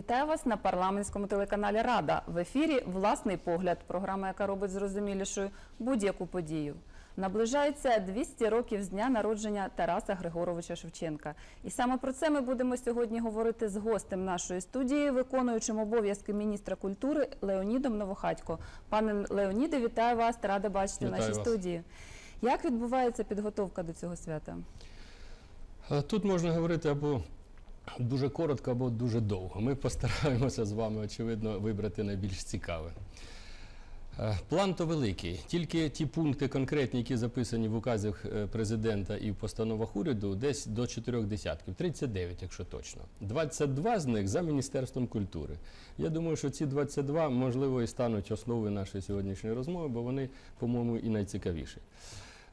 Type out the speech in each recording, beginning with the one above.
Вітаю вас на парламентському телеканалі Рада. В ефірі власний погляд, програма, яка робить зрозумілішою будь-яку подію. Наближається 200 років з дня народження Тараса Григоровича Шевченка. І саме про це ми будемо сьогодні говорити з гостем нашої студії, виконуючим обов'язки міністра культури Леонідом Новохатько. Пане Леоніде, вітаю вас рада бачити в нашій вас. студії. Як відбувається підготовка до цього свята? Е, Тут можна говорити або дуже коротко, або дуже довго. Ми постараємося з вами, очевидно, вибрати найбільш цікаве. Е, План то великий. Тільки ті пункти конкретні, які записані в указах е, президента і в постановах уряду, десь до чотирьох десятків, 39, якщо точно. 22 з них за Міністерством культури. Я думаю, що ці 22, можливо, і стануть основою нашої сьогоднішньої розмови, бо вони, по-моєму, і найцікавіші.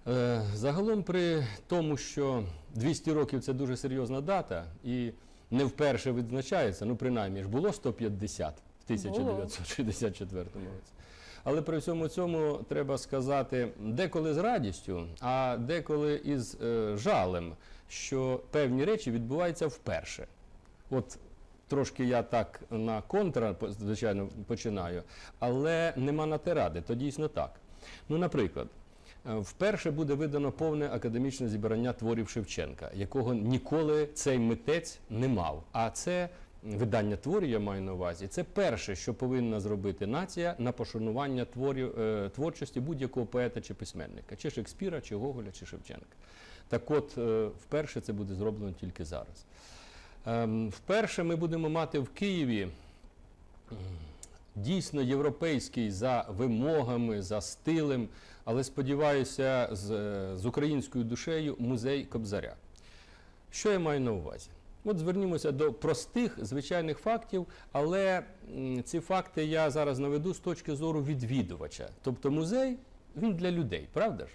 Е, Загалом при тому, що 200 років це дуже серйозна дата і не вперше відзначається, ну принаймні ж було 150 в 1964 році. Але при всьому цьому треба сказати, деколи з радістю, а деколи із е, жалем, що певні речі відбуваються вперше. От трошки я так на контра, звичайно, починаю, але нема на те ради, то дійсно так. Ну, наприклад, вперше буде видано повне академічне зібрання творів Шевченка, якого ніколи цей митець не мав. А це видання творів, я маю на увазі, це перше, що повинна зробити нація на пошанування творів, е, творчості будь-якого поета чи письменника, чи Шекспіра, чи Гоголя, чи Шевченка. Так от, е, вперше це буде зроблено тільки зараз. Ем, Вперше ми будемо мати в Києві дійсно європейський за вимогами, за стилем, але сподіваюся, з, е, з українською душею музей Кобзаря. Що я маю на увазі? От звернімося до простих звичайних фактів, але ці факти я зараз наведу з точки зору відвідувача. Тобто музей він для людей, правда ж?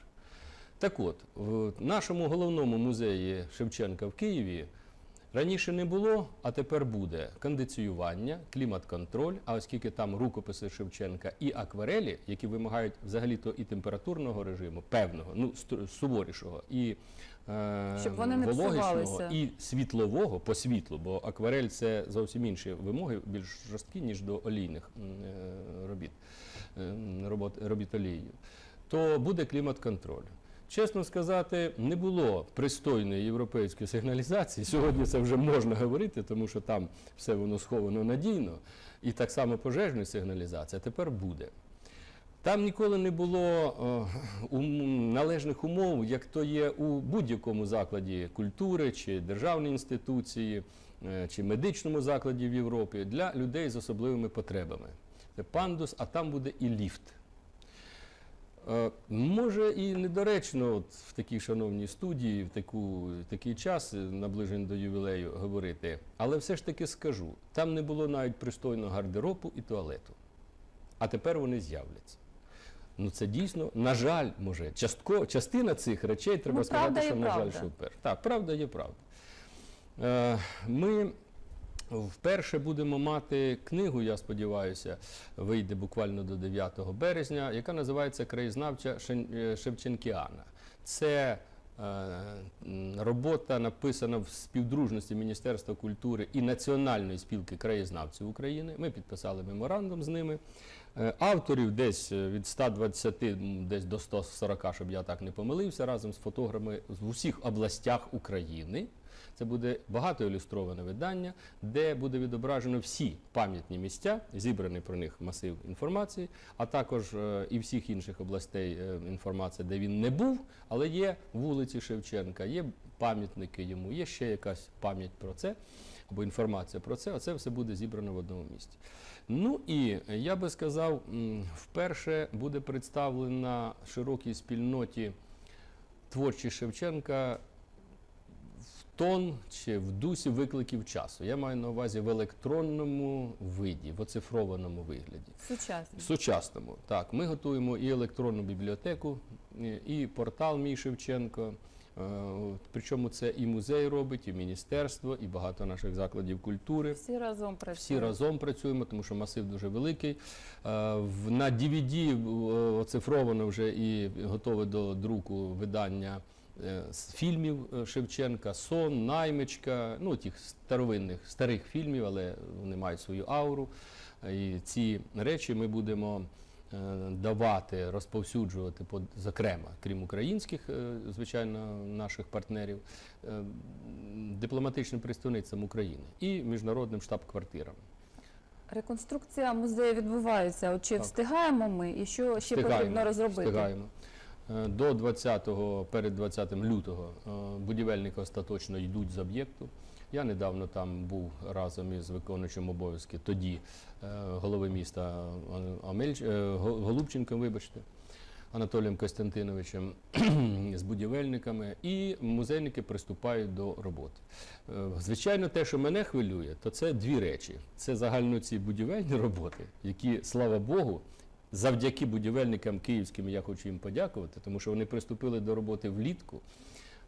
Так от, в нашому головному музеї Шевченка в Києві раніше не було, а тепер буде кондиціювання, клімат-контроль. А оскільки там рукописи Шевченка і акварелі, які вимагають взагалі-то і температурного режиму, певного, ну суворішого, і е, Щоб вони не вологісного, і світлового по світлу, бо акварель це зовсім інші вимоги, більш жорсткі, ніж до олійних е, робіт, е, робот, робіт олією, то буде клімат-контроль. Чесно сказати, не було пристойної європейської сигналізації. Сьогодні це вже можна говорити, тому що там все воно сховано надійно. І так само пожежної сигналізації, тепер буде. Там ніколи не було е, ум- належних умов, як то є у будь-якому закладі культури чи державній інституції, е, чи медичному закладі в Європі для людей з особливими потребами. Це пандус, а там буде і ліфт. Е, Може і недоречно от в такій шановній студії, в таку, в такий час, е, наближений до ювілею, говорити, але все ж таки скажу: там не було навіть пристойного гардеробу і туалету. А тепер вони з'являться. Ну це дійсно, на жаль, може, частко, частина цих речей треба Ну, сказати, що на жаль, що вперше. Так, правда є правда. Е, ми вперше будемо мати книгу, я сподіваюся, вийде буквально до 9 березня, яка називається Краєзнавча е, Шевченкіана. Це е, робота написана в співдружності Міністерства культури і Національної спілки краєзнавців України. Ми підписали меморандум з ними. Е, Авторів десь е, від 120 м, десь до 140, щоб я так не помилився, разом з фотографами в усіх областях України. Це буде багато ілюстроване видання, де буде відображено всі пам'ятні місця, зібраний про них масив інформації, а також е, і всіх інших областей інформація, де він не був, але є вулиці Шевченка, є пам'ятники йому, є ще якась пам'ять про це або інформація про це. Оце все буде зібрано в одному місці. Ну і е, я би сказав, вперше буде представлена широкій спільноті творчість Шевченка в тон чи в дусі викликів часу. Я маю на увазі в електронному виді, в оцифрованому вигляді. Сучасно. Сучасному. Так, ми готуємо і електронну бібліотеку, і портал Мій Шевченко. Е, Причому це і музей робить, і міністерство, і багато наших закладів культури. Всі разом працюють. Всі разом працюємо, тому що масив дуже великий. Е, На DVD е, оцифровано вже і готове до друку видання з фільмів Шевченка, Сон, Наймичка, ну тих старовинних старих фільмів, але вони мають свою ауру. І ці речі ми будемо давати, розповсюджувати, по- зокрема, крім українських, е, звичайно, наших партнерів, е, дипломатичним представницям України і міжнародним штаб-квартирам. Реконструкція музею відбувається. Чи Так. встигаємо ми і що ще Встигаємо, потрібно розробити? Встигаємо. Е, До 20-го, перед 20 лютого е, будівельники остаточно йдуть з об'єкту. Я недавно там був разом із виконуючим обов'язки тоді е, голови міста Амельч- Голубченком, вибачте, Анатолієм Костянтиновичем з будівельниками, і музейники приступають до роботи. Звичайно, те, що мене хвилює, то це дві речі: це загально ці будівельні роботи, які, слава Богу, завдяки будівельникам київським я хочу їм подякувати, тому що вони приступили до роботи влітку.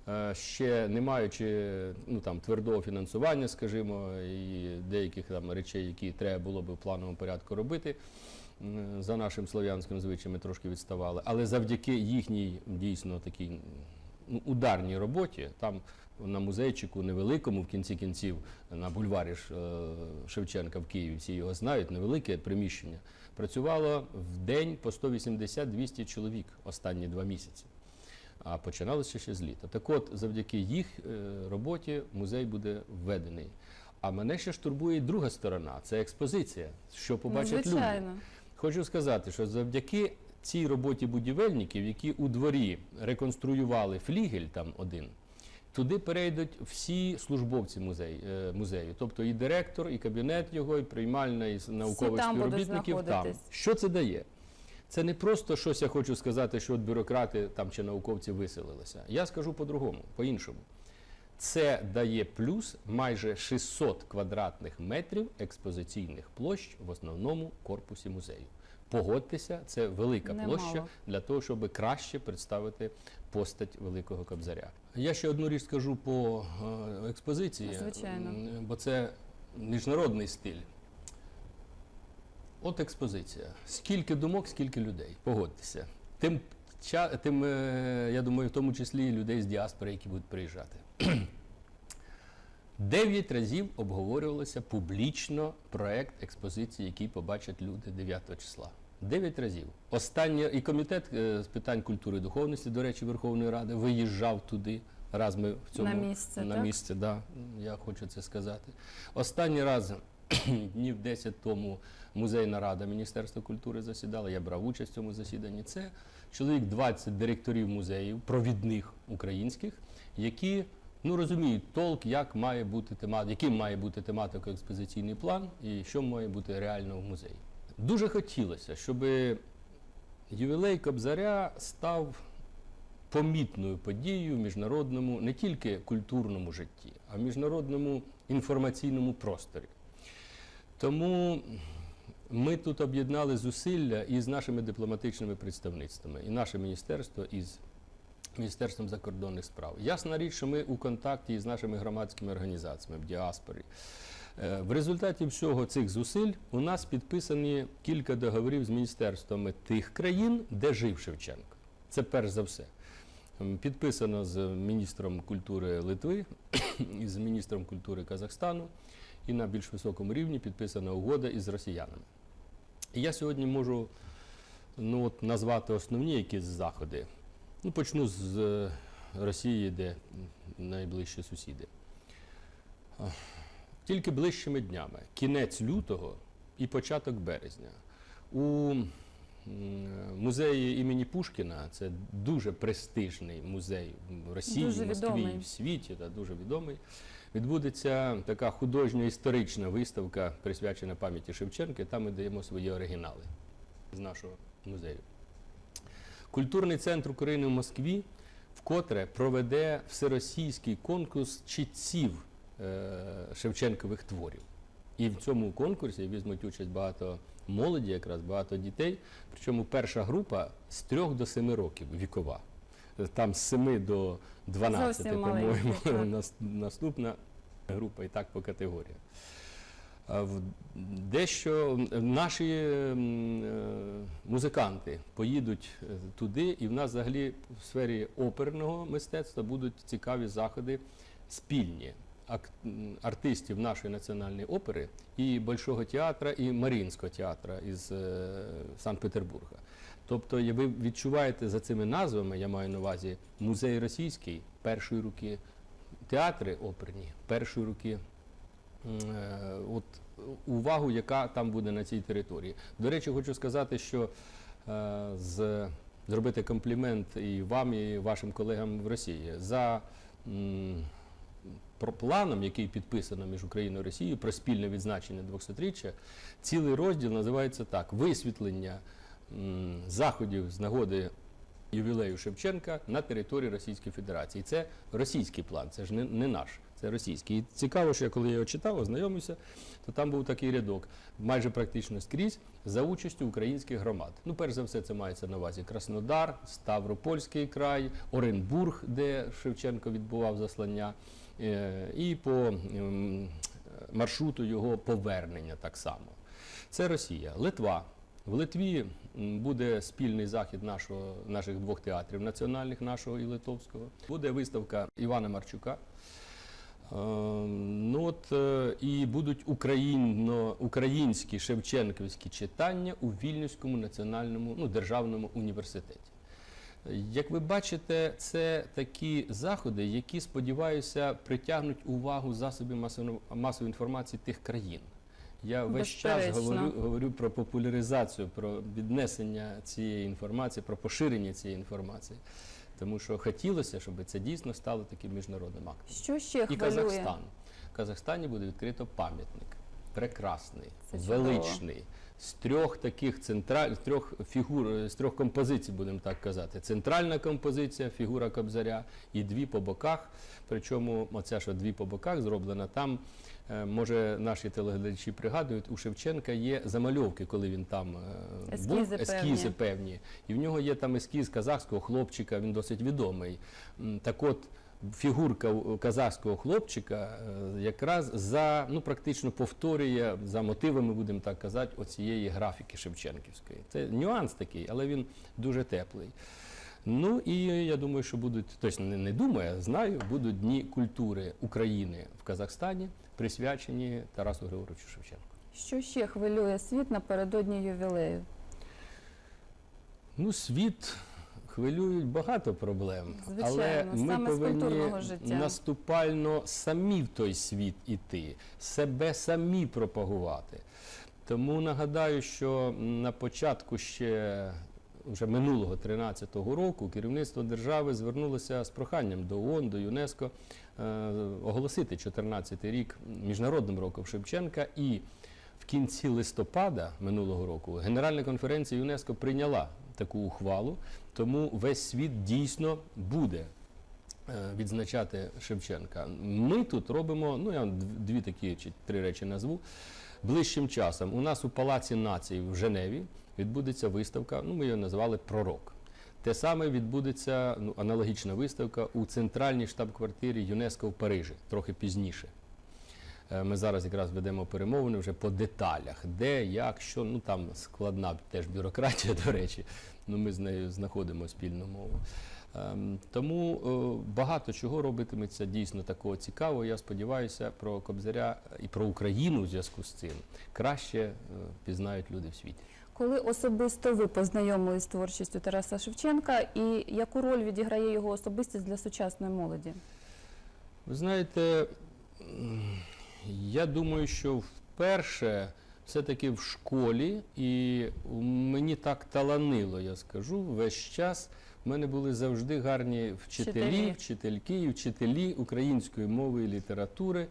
е, Ще не маючи ну там твердого фінансування, скажімо, і деяких там речей, які треба було би в плановому порядку робити, за нашим слов'янським звичаєм трошки відставали. Але завдяки їхній дійсно такій ну, ударній роботі, там на музейчику невеликому, в кінці кінців, на бульварі е, Шевченка в Києві, всі його знають, невелике приміщення. Працювало в день по 180-200 чоловік останні два місяці. А починалося ще з літа. Так от, завдяки їх е, роботі музей буде введений. А мене ще ж турбує друга сторона це експозиція, що Ну, побачать люди. Хочу сказати, що завдяки цій роботі будівельників, які у дворі реконструювали флігель там один, туди перейдуть всі службовці музею, е, музею. Тобто і директор, і кабінет його, і приймальна, і наукових там співробітників там. Що це дає? Це не просто щось я хочу сказати, що от бюрократи там чи науковці виселилися. Я скажу по-другому, по-іншому. Це дає плюс майже 600 квадратних метрів експозиційних площ в основному корпусі музею. Погодьтеся, це велика Немало. площа для того, щоб краще представити постать великого кобзаря. Я ще одну річ скажу по е, експозиції, Звичайно. бо це міжнародний стиль. От експозиція. Скільки думок, скільки людей. Погодьтеся. Тим, тим е, я думаю, в тому числі і людей з діаспори, які будуть приїжджати. Дев'ять разів обговорювалося публічно проект експозиції, який побачать люди 9 числа. Дев'ять разів. Останнє і комітет е, з питань культури і духовності, до речі, Верховної Ради виїжджав туди. Раз ми в цьому На місце, на так? місце, да, я хочу це сказати. Останній раз днів 10 тому музейна рада Міністерства культури засідала. Я брав участь в цьому засіданні. Це чоловік 20 директорів музеїв, провідних українських, які ну розуміють толк, як має бути тема, яким має бути тематика експозиційний план і що має бути реально в музеї. Дуже хотілося, щоб ювілей Кобзаря став помітною подією в міжнародному не тільки культурному житті, а в міжнародному інформаційному просторі. Тому ми тут об'єднали зусилля із нашими дипломатичними представництвами, і наше міністерство із Міністерством закордонних справ. Ясна річ, що ми у контакті із нашими громадськими організаціями в діаспорі. Е, В результаті всього цих зусиль у нас підписані кілька договорів з міністерствами тих країн, де жив Шевченко. Це перш за все. Підписано з міністром культури Литви і з міністром культури Казахстану, і на більш високому рівні підписана угода із росіянами. Я сьогодні можу ну, от, назвати основні якісь заходи. Ну, почну з е, Росії, де найближчі сусіди. Тільки ближчими днями, кінець лютого і початок березня. У музеї імені Пушкіна, це дуже престижний музей в Росії, Дуже в Москві, відомий. в світі, та дуже відомий. Відбудеться така художньо-історична виставка, присвячена пам'яті Шевченка. Там ми даємо свої оригінали з нашого музею. Культурний центр України в Москві вкотре проведе всеросійський конкурс читців е, Шевченкових творів. І в цьому конкурсі візьмуть участь багато молоді, якраз багато дітей. Причому перша група з 3 до 7 років вікова. Там з 7 до 12, по-моєму, наступна група і так по категоріях. Дещо наші е, музиканти поїдуть е, туди, і в нас взагалі в сфері оперного мистецтва будуть цікаві заходи спільні артистів нашої національної опери і Большого театра, і Маріїнського театра із е, Санкт-Петербурга. Тобто, ви відчуваєте за цими назвами, я маю на увазі музей російський першої руки, театри оперні першої руки. Е, От увагу, яка там буде на цій території. До речі, хочу сказати, що е, з, зробити комплімент і вам, і вашим колегам в Росії за про планом, який підписано між Україною і Росією про спільне відзначення 200-річчя, цілий розділ називається так: висвітлення заходів з нагоди ювілею Шевченка на території Російської Федерації. Це російський план, це ж не, не наш, це російський. І цікаво, що я коли я його читав, ознайомився, то там був такий рядок, майже практично скрізь, за участю українських громад. Ну, перш за все, це мається на увазі Краснодар, Ставропольський край, Оренбург, де Шевченко відбував заслання, е, і по ем, маршруту його повернення так само. Це Росія, Литва. В Литві буде спільний захід нашого, наших двох театрів національних, нашого і литовського. Буде виставка Івана Марчука. Е, Ну от е, і будуть україно, українські шевченківські читання у Вільнюському національному ну, державному університеті. Як ви бачите, це такі заходи, які, сподіваюся, притягнуть увагу засобів масової, масової інформації тих країн. Я весь час говорю, говорю про популяризацію, про віднесення цієї інформації, про поширення цієї інформації. Тому що хотілося, щоб це дійсно стало таким міжнародним актом. Що ще І хвилює? Казахстан. В Казахстані буде відкрито пам'ятник. Прекрасний, величний. З трьох таких централь, з трьох фігур, е, з трьох композицій, будемо так казати. Центральна композиція, фігура Кобзаря, і дві по боках. Причому оця, що дві по боках зроблена, там, е, може, наші телеглядачі пригадують, у Шевченка є замальовки, коли він там е, був, Ескізи ескізи певні. певні. І в нього є там ескіз казахського хлопчика, він досить відомий. Так от, фігурка казахського хлопчика е, якраз за ну практично повторює за мотивами, будемо так казати, оцієї графіки Шевченківської. Це нюанс такий, але він дуже теплий. Ну і я думаю, що будуть точно не, не думаю, знаю, будуть дні культури України в Казахстані, присвячені Тарасу Григоровичу Шевченку. Що ще хвилює світ напередодні ювілею? Ну, світ хвилюють багато проблем, Звичайно, але ми саме з повинні культурного життя. наступально самі в той світ іти, себе самі пропагувати. Тому нагадаю, що на початку ще вже минулого 13-го року керівництво держави звернулося з проханням до ООН, до ЮНЕСКО е, оголосити 14-й рік міжнародним роком Шевченка і в кінці листопада минулого року Генеральна конференція ЮНЕСКО прийняла таку ухвалу, тому весь світ дійсно буде е, відзначати Шевченка. Ми тут робимо, ну я дві такі чи три речі назву. Ближчим часом у нас у Палаці націй в Женеві відбудеться виставка, ну ми її назвали Пророк. Те саме відбудеться ну, аналогічна виставка у центральній штаб-квартирі ЮНЕСКО в Парижі, трохи пізніше. Е, Ми зараз якраз ведемо перемовини вже по деталях, де, як, що. Ну там складна теж бюрократія, до речі. Ну ми з нею знаходимо спільну мову. Ем, Тому е, багато чого робитиметься дійсно такого цікавого. Я сподіваюся, про Кобзаря і про Україну в зв'язку з цим краще е, пізнають люди в світі. Коли особисто ви познайомились з творчістю Тараса Шевченка і яку роль відіграє його особистість для сучасної молоді? Ви знаєте, я думаю, що вперше все-таки в школі, і мені так таланило, я скажу, весь час в мене були завжди гарні вчителі, Вчителі. вчительки і вчителі української мови і літератури.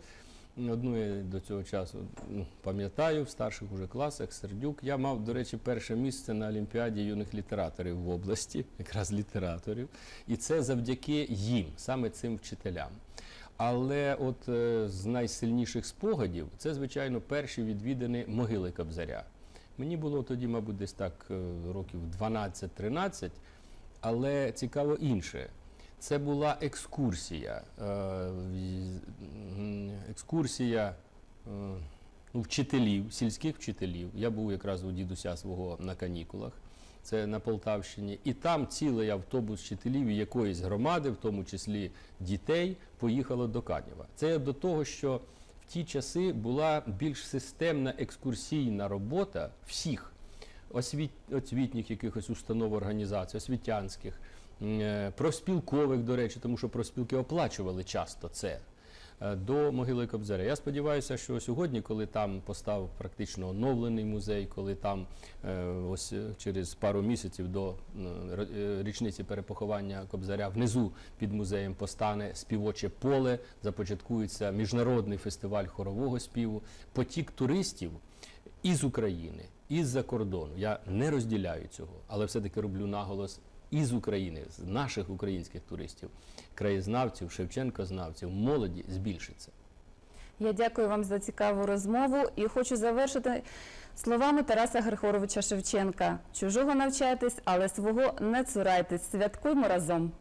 Одну я до цього часу ну, пам'ятаю в старших уже класах Сердюк. Я мав, до речі, перше місце на Олімпіаді юних літераторів в області, якраз літераторів. І це завдяки їм, саме цим вчителям. Але от е, з найсильніших спогадів це, звичайно, перші відвідини могили Кобзаря. Мені було тоді, мабуть, десь так е, років 12-13, але цікаво інше. Це була екскурсія. Е, екскурсія е, ну, вчителів, сільських вчителів. Я був якраз у дідуся свого на канікулах. Це на Полтавщині, і там цілий автобус вчителів якоїсь громади, в тому числі дітей, поїхало до Канєва. Це до того, що в ті часи була більш системна екскурсійна робота всіх освіт, освітніх якихось установ, організацій, освітянських, е, профспілкових, до речі, тому що профспілки оплачували часто це. Е, До могили Кобзаря. Я сподіваюся, що сьогодні, коли там постав практично оновлений музей, коли там е, ось е, через пару місяців до річниці перепоховання Кобзаря внизу під музеєм постане співоче поле, започаткується міжнародний фестиваль хорового співу, потік туристів із України, із-за кордону. Я не розділяю цього, але все-таки роблю наголос із України, з наших українських туристів, краєзнавців, шевченкознавців, молоді збільшиться. Я дякую вам за цікаву розмову і хочу завершити словами Тараса Григоровича Шевченка. Чужого навчайтесь, але свого не цурайтесь. Святкуймо разом.